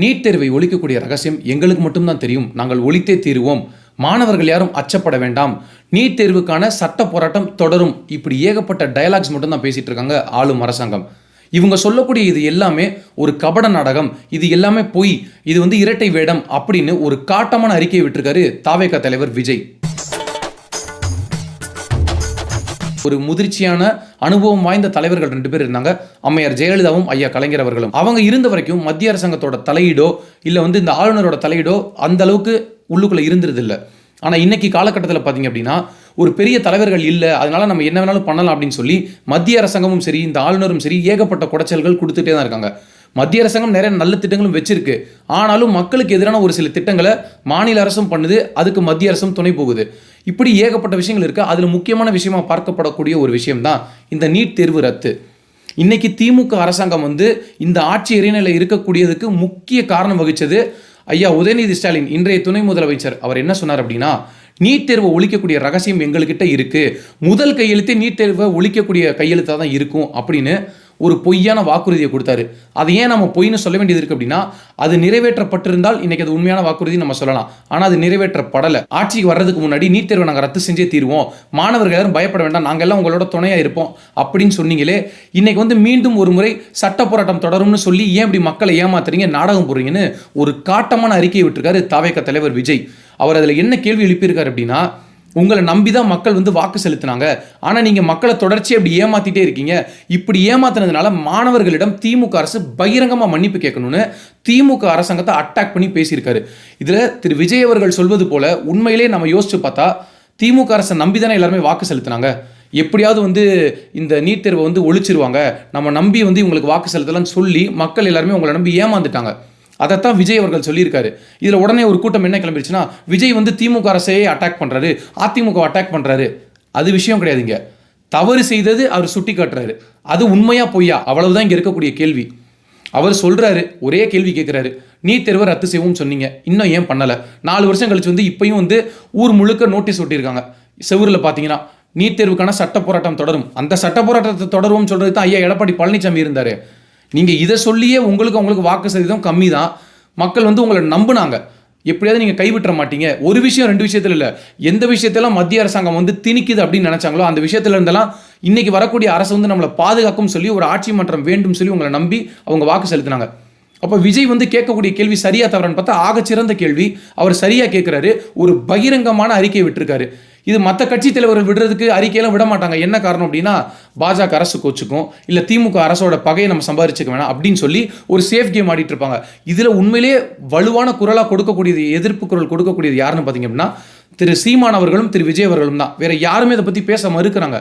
NEET தேர்வை ஒழிக்கக்கூடிய ரகசியம் எங்களுக்கு மட்டும்தான் தெரியும். நாங்கள் ஒழித்தே தீருவோம். மாணவர்கள் யாரும் அச்சப்பட வேண்டாம். நீட் தேர்வுக்கான சட்ட போராட்டம் தொடரும். இப்படி ஏகப்பட்ட டயலாக்ஸ் மட்டும்தான் பேசிட்டு இருக்காங்க ஆளும் அரசாங்கம். இவங்க சொல்லக்கூடிய இது எல்லாமே ஒரு கபட நாடகம். இது எல்லாமே பொய். இது வந்து இரட்டை வேடம் அப்படின்னு ஒரு காட்டமான அறிக்கையை விட்டிருக்காரு தாவேகா தலைவர் விஜய். ஒரு முதிர்ச்சியான அனுபவம் வாய்ந்த தலைவர்கள் ரெண்டு பேர் இருந்தாங்க. அம்மையார் ஜெயலலிதாவும் ஐயா கலைஞர் அவர்களும். அவங்க இருந்த வரைக்கும் மத்திய அரசாங்கத்தோட தலையீடோ இல்லை வந்து இந்த ஆளுநரோட தலையீடோ அந்த அளவுக்கு உள்ளுக்குள்ளே இருந்தது இல்லை ஆனால் இன்னைக்கு காலகட்டத்தில் பார்த்தீங்க அப்படின்னா ஒரு பெரிய தலைவர்கள் இல்லை அதனால நம்ம என்ன வேணாலும் பண்ணலாம் அப்படின்னு சொல்லி மத்திய அரசாங்கமும் சரி இந்த ஆளுநரும் சரி ஏகப்பட்ட குடைச்சல்கள் கொடுத்துட்டே தான் இருக்காங்க. மத்திய அரசாங்கம் நிறைய நல்ல திட்டங்களும் வச்சிருக்கு. ஆனாலும் மக்களுக்கு எதிரான ஒரு சில திட்டங்களை மாநில அரசும் பண்ணுது அதுக்கு மத்திய அரசும் துணை போகுது. இப்படி ஏகப்பட்ட விஷயங்கள் இருக்குது அதில் முக்கியமான விஷயமாக பார்க்கப்படக்கூடிய ஒரு விஷயம் தான் இந்த நீட் தேர்வு ரத்து. இன்னைக்கு திமுக அரசாங்கம் வந்து இந்த ஆட்சி இறைநிலை இருக்கக்கூடியதுக்கு முக்கிய காரணம் வகித்தது ஐயா உதயநிதி ஸ்டாலின் இன்றைய துணை முதலமைச்சர். அவர் என்ன சொன்னார் அப்படின்னா நீட் தேர்வை ஒழிக்கக்கூடிய ரகசியம் எங்கள்கிட்ட இருக்குது முதல் கையெழுத்தே நீட் தேர்வை ஒழிக்கக்கூடிய கையெழுத்தாக தான் இருக்கும் அப்படின்னு ஒரு பொய்யான வாக்குறுதியை கொடுத்தாரு. அது ஏன் நம்ம பொய்ன்னு சொல்ல வேண்டியது இருக்கு அப்படின்னா அது நிறைவேற்றப்பட்டிருந்தால் இன்னைக்கு அது உண்மையான வாக்குறுதி நம்ம சொல்லலாம். ஆனால் அது நிறைவேற்றப்படலை. ஆட்சிக்கு வர்றதுக்கு முன்னாடி நீட் தேர்வை நாங்கள் ரத்து செஞ்சே தீருவோம். மாணவர்கள் யாரும் பயப்பட வேண்டாம். நாங்கள் எல்லாம் உங்களோட துணையாக இருப்போம் அப்படின்னு சொன்னீங்களே இன்னைக்கு வந்து மீண்டும் ஒரு முறை சட்ட போராட்டம் தொடரும்னு சொல்லி ஏன் இப்படி மக்களை ஏமாத்துறீங்க நாடகம் போடுறீங்கன்னு ஒரு காட்டமான அறிக்கையை விட்டுருக்காரு தாவேக்க தலைவர் விஜய். அவர் அதில் என்ன கேள்வி எழுப்பியிருக்காரு அப்படின்னா உங்களை நம்பி தான் மக்கள் வந்து வாக்கு செலுத்தினாங்க. ஆனால் நீங்கள் மக்களை தொடர்ச்சியாக இப்படி ஏமாத்திட்டே இருக்கீங்க. இப்படி ஏமாத்தினதுனால மாணவர்களிடம் திமுக அரசு பகிரங்கமாக மன்னிப்பு கேட்கணும்னு திமுக அரசாங்கத்தை அட்டாக் பண்ணி பேசியிருக்காரு. இதில் திரு விஜய் அவர்கள் சொல்வது போல உண்மையிலே நம்ம யோசிச்சு பார்த்தா திமுக அரசை நம்பி தானே எல்லாருமே வாக்கு செலுத்தினாங்க. எப்படியாவது வந்து இந்த நீட் தேர்வை வந்து ஒழிச்சிருவாங்க. நம்ம நம்பி வந்து இவங்களுக்கு வாக்கு செலுத்தலாம்னு சொல்லி மக்கள் எல்லாருமே உங்களை நம்பி ஏமாந்துட்டாங்க. அதைத்தான் விஜய் அவர்கள் சொல்லியிருக்காரு. இதில் உடனே ஒரு கூட்டம் என்ன கிளம்பிடுச்சுன்னா விஜய் வந்து திமுக அரசையே அட்டாக் பண்ணுறாரு அதிமுக அட்டாக் பண்ணுறாரு அது விஷயம் கிடையாதுங்க தவறு செய்தது அவர் சுட்டி காட்டுறாரு அது உண்மையாக பொய்யா? அவ்வளவுதான் இங்கே இருக்கக்கூடிய கேள்வி. அவர் சொல்கிறாரு ஒரே கேள்வி கேட்குறாரு நீட் தேர்வை ரத்து செய்வோம்னு சொன்னீங்க. இன்னும் ஏன் பண்ணலை? நாலு வருஷம் கழிச்சு வந்து இப்பயும் வந்து ஊர் முழுக்க நோட்டீஸ் ஒட்டியிருக்காங்க. செவூரில் பார்த்தீங்கன்னா நீட் தேர்வுக்கான சட்ட போராட்டம் தொடரும். அந்த சட்ட போராட்டத்தை தொடருவோம்னு சொல்கிறது தான் ஐயா எடப்பாடி பழனிசாமி இருந்தார். நீங்கள் இதை சொல்லியே உங்களுக்கு உங்களுக்கு வாக்கு சதவீதம் கம்மி தான் மக்கள் வந்து உங்களை நம்புனாங்க. எப்படியாவது நீங்கள் கைவிட்டுற மாட்டீங்க. ஒரு விஷயம் ரெண்டு விஷயத்தில் இல்லை. எந்த விஷயத்தெல்லாம் மத்திய அரசாங்கம் வந்து திணிக்குது அப்படின்னு நினச்சாங்களோ அந்த விஷயத்துல இருந்தெல்லாம் இன்னைக்கு வரக்கூடிய அரசு வந்து நம்மளை பாதுகாக்கும் சொல்லி ஒரு ஆட்சி மாற்றம் வேண்டும் சொல்லி உங்களை நம்பி அவங்க வாக்கு செலுத்தினாங்க. அப்போ விஜய் வந்து கேட்கக்கூடிய கேள்வி சரியா தவறான்னு பார்த்தா ஆகச்சிறந்த கேள்வி. அவர் சரியா கேட்குறாரு. ஒரு பகிரங்கமான அறிக்கை விட்டுருக்காரு. இது மற்ற கட்சி தலைவர்கள் விடுறதுக்கு அறிக்கையெல்லாம் விட மாட்டாங்க. என்ன காரணம் அப்படின்னா பாஜக அரசு கோச்சுக்கும் இல்லை திமுக அரசோட பகையை நம்ம சம்பாதிச்சுக்க வேணாம் அப்படின்னு சொல்லி ஒரு சேஃப் கேம் ஆடிட்டு இருப்பாங்க. இதில் உண்மையிலேயே வலுவான குரலாக கொடுக்கக்கூடியது எதிர்ப்பு குரல் கொடுக்கக்கூடியது யாருன்னு பார்த்தீங்க அப்படின்னா திரு சீமான் அவர்களும் திரு விஜய் அவர்களும் தான். வேற யாருமே இதை பற்றி பேச மறுக்கிறாங்க.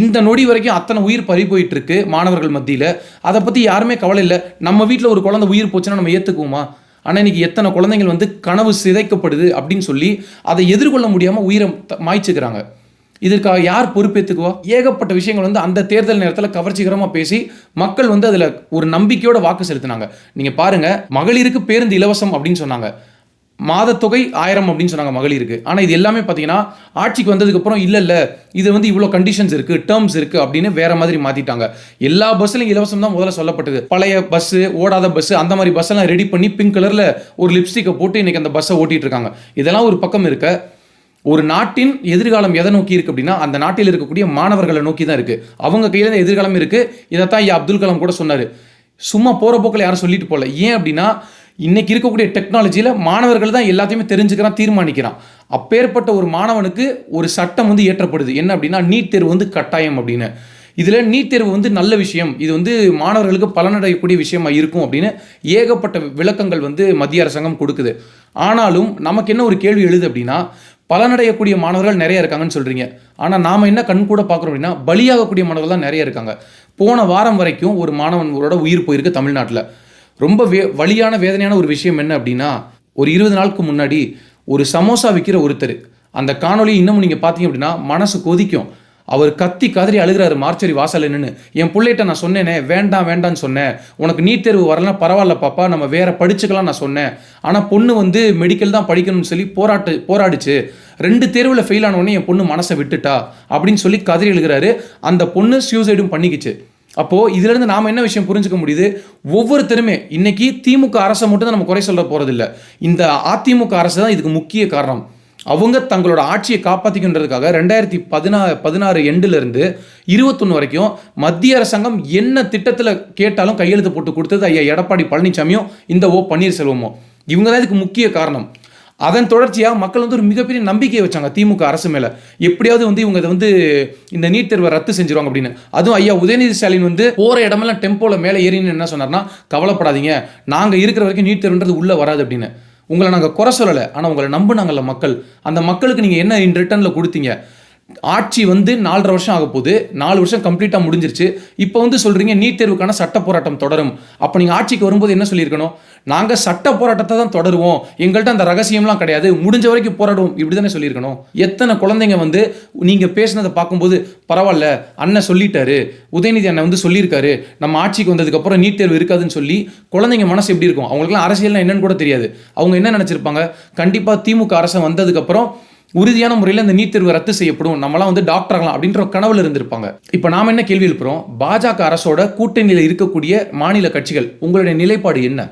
இந்த நொடி வரைக்கும் அத்தனை உயிர் பறி போயிட்டு இருக்கு மாணவர்கள் மத்தியில். அதை பற்றி யாருமே கவலை இல்லை. நம்ம வீட்டில் ஒரு குழந்தை உயிர் போச்சுன்னா நம்ம ஏற்றுக்குவோமா ஆனால் இன்றைக்கி எத்தனை குழந்தைகள் வந்து கனவு சிதைக்கப்படுது அப்படின்னு சொல்லி அதை எதிர்கொள்ள முடியாமல் உயிரை த- இதற்காக யார் பொறுப்பேற்றுக்குவா ஏகப்பட்ட விஷயங்கள் வந்து அந்த தேர்தல் நேரத்தில் கவர்ச்சிகரமாக பேசி மக்கள் வந்து அதில் ஒரு நம்பிக்கையோட வாக்கு செலுத்தினாங்க. நீங்கள் பாருங்கள் மகளிருக்கு பேருந்து இலவசம் அப்படின்னு சொன்னாங்க. மாதத்தொகை ஆயிரம் அப்படின்னு சொன்னாங்க மகளிருக்கு. ஆனால் இது எல்லாமே பார்த்தீங்கன்னா ஆட்சிக்கு வந்ததுக்கப்புறம் இல்லை இல்லை இது வந்து இவ்வளோ கண்டிஷன்ஸ் இருக்குது டேர்ம்ஸ் இருக்குது அப்படின்னு வேற மாதிரி மாற்றிட்டாங்க எல்லா பஸ்லையும் இலவசம் தான் முதல்ல சொல்லப்பட்டது. பழைய பஸ்ஸு ஓடாத பஸ்ஸு அந்த மாதிரி பஸ்ஸெல்லாம் ரெடி பண்ணி பிங்க் கலரில் ஒரு லிப்ஸ்டிக்கை போட்டு இன்றைக்கி அந்த பஸ்ஸை ஓட்டிகிட்டு இருக்காங்க. இதெல்லாம் ஒரு பக்கம் இருக்க ஒரு நாட்டின் எதிர்காலம் எதை நோக்கி இருக்குது அப்படின்னா அந்த நாட்டில் இருக்கக்கூடிய மாணவர்களை நோக்கி தான் இருக்குது அவங்க கையில் தான் எதிர்காலம் இருக்குது இதைத்தான் ஐயா அப்துல் கலாம் கூட சொன்னார். சும்மா போகிற போக்கில் யாரும் சொல்லிட்டு போகல ஏன் அப்படின்னா இன்றைக்கி இருக்கக்கூடிய டெக்னாலஜியில் மாணவர்கள் தான் எல்லாத்தையுமே தெரிஞ்சுக்கிறான் தீர்மானிக்கிறான். அப்பேற்பட்ட ஒரு மாணவனுக்கு ஒரு சட்டம் வந்து ஏற்றப்படுது என்ன அப்படின்னா நீட் தேர்வு வந்து கட்டாயம் அப்படின்னு. இதில் நீட் தேர்வு வந்து நல்ல விஷயம். இது வந்து மாணவர்களுக்கு பலனடையக்கூடிய விஷயமா இருக்கும் அப்படின்னு ஏகப்பட்ட விளக்கங்கள் வந்து மத்திய அரசாங்கம் கொடுக்குது. ஆனாலும் நமக்கு என்ன ஒரு கேள்வி எழுது அப்படின்னா பலனடையக்கூடிய மாணவர்கள் நிறைய இருக்காங்கன்னு சொல்கிறீங்க ஆனால் நாம் என்ன கண் கூட பார்க்குறோம் அப்படின்னா பலியாகக்கூடிய மாணவர்கள் தான் நிறைய இருக்காங்க. போன வாரம் வரைக்கும் ஒரு மாணவனோட உயிர் போயிருக்கு தமிழ்நாட்டில். ரொம்ப வே வழியான வேதனையான ஒரு விஷயம் என்ன அப்படின்னா ஒரு இருபது நாளுக்கு முன்னாடி ஒரு சமோசா விற்கிற ஒருத்தர் அந்த காணொலி இன்னமும் நீங்கள் பார்த்தீங்க அப்படின்னா மனசு கொதிக்கும். அவர் கத்தி கதறி அழுகிறாரு மார்ச்சரி வாசல் என்னன்னு என் பிள்ளைகிட்ட நான் சொன்னேனே வேண்டாம் வேண்டாம்னு சொன்னேன். உனக்கு நீட் தேர்வு வரலாம் பரவாயில்ல பாப்பா நம்ம வேற படிச்சுக்கலாம் நான் சொன்னேன். ஆனால் பொண்ணு வந்து மெடிக்கல் தான் படிக்கணும்னு சொல்லி போராட்டு போராடிச்சு. ரெண்டு தேர்வில் ஃபெயில் ஆனவொடனே என் பொண்ணு மனசை விட்டுட்டா அப்படின்னு சொல்லி கதறி எழுகிறாரு அந்த பொண்ணு சூசைடும் பண்ணிக்கிச்சு. அப்போது இதிலேருந்து நாம் என்ன விஷயம் புரிஞ்சுக்க முடியுது? ஒவ்வொருத்தருமே இன்றைக்கி திமுக அரசை மட்டும் தான் நம்ம குறை சொல்ல போகிறதில்ல இந்த அதிமுக அரசு தான் இதுக்கு முக்கிய காரணம். அவங்க தங்களோட ஆட்சியை காப்பாற்றிக்கின்றதுக்காக ரெண்டாயிரத்தி பதினா பதினாறு எண்டுலேருந்து இருபத்தொன்று வரைக்கும் மத்திய அரசாங்கம் என்ன திட்டத்தில் கேட்டாலும் கையெழுத்து போட்டு கொடுத்தது ஐயா எடப்பாடி பழனிசாமியும் இந்த ஓ பன்னீர்செல்வமும். இவங்க தான் இதுக்கு முக்கிய காரணம். அதன் தொடர்ச்சியாக மக்கள் வந்து ஒரு மிகப்பெரிய நம்பிக்கையை வச்சாங்க திமுக அரசு மேலே. எப்படியாவது வந்து இவங்க இதை வந்து இந்த நீட் தேர்வை ரத்து செஞ்சிருவாங்க அப்படின்னு. அதுவும் ஐயா உதயநிதி ஸ்டாலின் வந்து போகிற இடமெல்லாம் டெம்போல மேலே ஏறின்னு என்ன சொன்னார்னா கவலைப்படாதீங்க நாங்கள் இருக்கிற வரைக்கும் நீட் தேர்வுன்றது உள்ளே வராது அப்படின்னு. உங்களை நாங்கள் குறை சொல்லலை ஆனால் உங்களை நம்புனாங்கல்ல மக்கள். அந்த மக்களுக்கு நீங்கள் என்ன இன் ரிட்டர்னில் கொடுத்தீங்க? ஆட்சி வந்து நாலரை வருஷம் ஆக போகுது. நாலு வருஷம் கம்ப்ளீட்டாக முடிஞ்சிருச்சு. இப்போ வந்து சொல்கிறீங்க நீட் தேர்வுக்கான சட்ட போராட்டம் தொடரும். அப்போ நீங்கள் ஆட்சிக்கு வரும்போது என்ன சொல்லியிருக்கணும்? நாங்கள் சட்ட போராட்டத்தை தான் தொடருவோம். எங்கள்கிட்ட அந்த ரகசியம்லாம் கிடையாது. முடிஞ்ச வரைக்கும் போராடுவோம். இப்படி தானே சொல்லியிருக்கணும். எத்தனை குழந்தைங்க வந்து நீங்கள் பேசினதை பார்க்கும்போது பரவாயில்ல அண்ணன் சொல்லிட்டாரு உதயநிதி அண்ணன் வந்து சொல்லியிருக்காரு நம்ம ஆட்சிக்கு வந்ததுக்கப்புறம் நீட் தேர்வு இருக்காதுன்னு சொல்லி குழந்தைங்க மனசு எப்படி இருக்கும்? அவங்களுக்குலாம் அரசியல்னா என்னன்னு கூட தெரியாது. அவங்க என்ன நினச்சிருப்பாங்க? கண்டிப்பாக திமுக அரசு வந்ததுக்கப்புறம் உறுதியான முறையில் இந்த நீட் தேர்வு ரத்து செய்யப்படும். நம்மளாம் வந்து டாக்டர் ஆகலாம் அப்படின்ற கனவுல இருந்திருப்பாங்க. இப்போ நாம என்ன கேள்வி எழுப்புறோம்? பாஜக அரசோட கூட்டணியில் இருக்கக்கூடிய மாநில கட்சிகள் உங்களுடைய நிலைப்பாடு என்ன?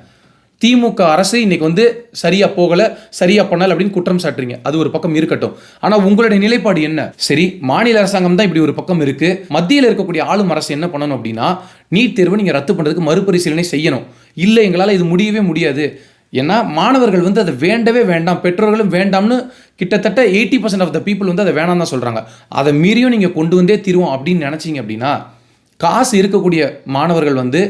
திமுக அரசு இன்னைக்கு வந்து சரியா போகல சரியா பண்ணல அப்படின்னு குற்றம் சாட்டுறீங்க. அது ஒரு பக்கம் இருக்கட்டும். ஆனா உங்களுடைய நிலைப்பாடு என்ன? சரி மாநில அரசாங்கம் தான் இப்படி ஒரு பக்கம் இருக்கு. மத்தியில் இருக்கக்கூடிய ஆளும் அரசு என்ன பண்ணணும் அப்படின்னா நீட் தேர்வு நீங்க ரத்து பண்றதுக்கு மறுபரிசீலனை செய்யணும். இல்லை எங்களால் இது முடியவே முடியாது. ஏன்னா மாணவர்கள் வந்து அதை வேண்டவே வேண்டாம் பெற்றோர்களும் வேண்டாம்னு கிட்டத்தட்ட eighty percent of the people வந்து அதை வேணாம் தான் சொல்கிறாங்க அதை மீறியும் நீங்கள் கொண்டு வந்தே தீருவோம் அப்படின்னு நினச்சிங்க அப்படின்னா காசு இருக்கக்கூடிய மாணவர்கள் வந்து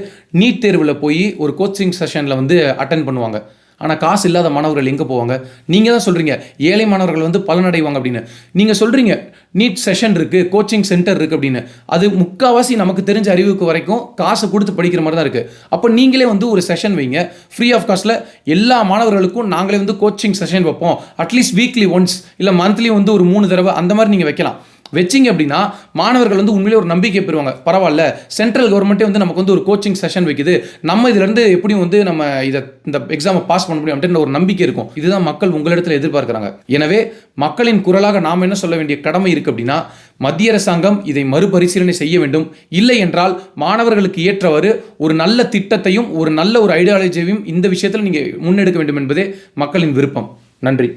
நீட் தேர்வில் போய் ஒரு கோச்சிங் செஷனில் வந்து அட்டன் பண்ணுவாங்க. ஆனால் காசு இல்லாத மாணவர்கள் எங்கே போவாங்க? நீங்கள் தான் சொல்கிறீங்க ஏழை மாணவர்கள் வந்து பலனடைவாங்க அப்படின்னு. நீங்கள் சொல்கிறீங்க நீட் செஷன் இருக்குது கோச்சிங் சென்டர் இருக்குது அப்படின்னு. அது முக்கால்வாசி நமக்கு தெரிஞ்ச அறிவுக்கு வரைக்கும் காசு கொடுத்து படிக்கிற மாதிரி தான் இருக்குது அப்போ நீங்களே வந்து ஒரு செஷன் வைங்க. ஃப்ரீ ஆஃப் காஸ்ட்டில் எல்லா மாணவர்களுக்கும் நாங்களே வந்து கோச்சிங் செஷன் வைப்போம். அட்லீஸ்ட் வீக்லி ஒன்ஸ் இல்லை மந்த்லி வந்து ஒரு மூணு தடவை அந்த மாதிரி நீங்கள் வைக்கலாம். வச்சிங்க அப்படின்னா மாணவர்கள் வந்து உண்மையிலே ஒரு நம்பிக்கை பெறுவாங்க. பரவாயில்ல சென்ட்ரல் கவர்மெண்ட்டே வந்து நமக்கு வந்து ஒரு கோச்சிங் செஷன் வைக்குது. நம்ம இதுலேருந்து எப்படியும் வந்து நம்ம இதை இந்த எக்ஸாமை பாஸ் பண்ண முடியும் அப்படின்ற ஒரு நம்பிக்கை இருக்கும். இதுதான் மக்கள் உங்களிடத்தில் எதிர்பார்க்குறாங்க. எனவே மக்களின் குரலாக நாம் என்ன சொல்ல வேண்டிய கடமை இருக்குது அப்படின்னா மத்திய அரசாங்கம் இதை மறுபரிசீலனை செய்ய வேண்டும். இல்லை என்றால் மாணவர்களுக்கு ஏற்றவாறு ஒரு நல்ல திட்டத்தையும் ஒரு நல்ல ஒரு ஐடியாலஜியையும் இந்த விஷயத்தில் நீங்கள் முன்னெடுக்க வேண்டும் என்பதே மக்களின் விருப்பம். நன்றி.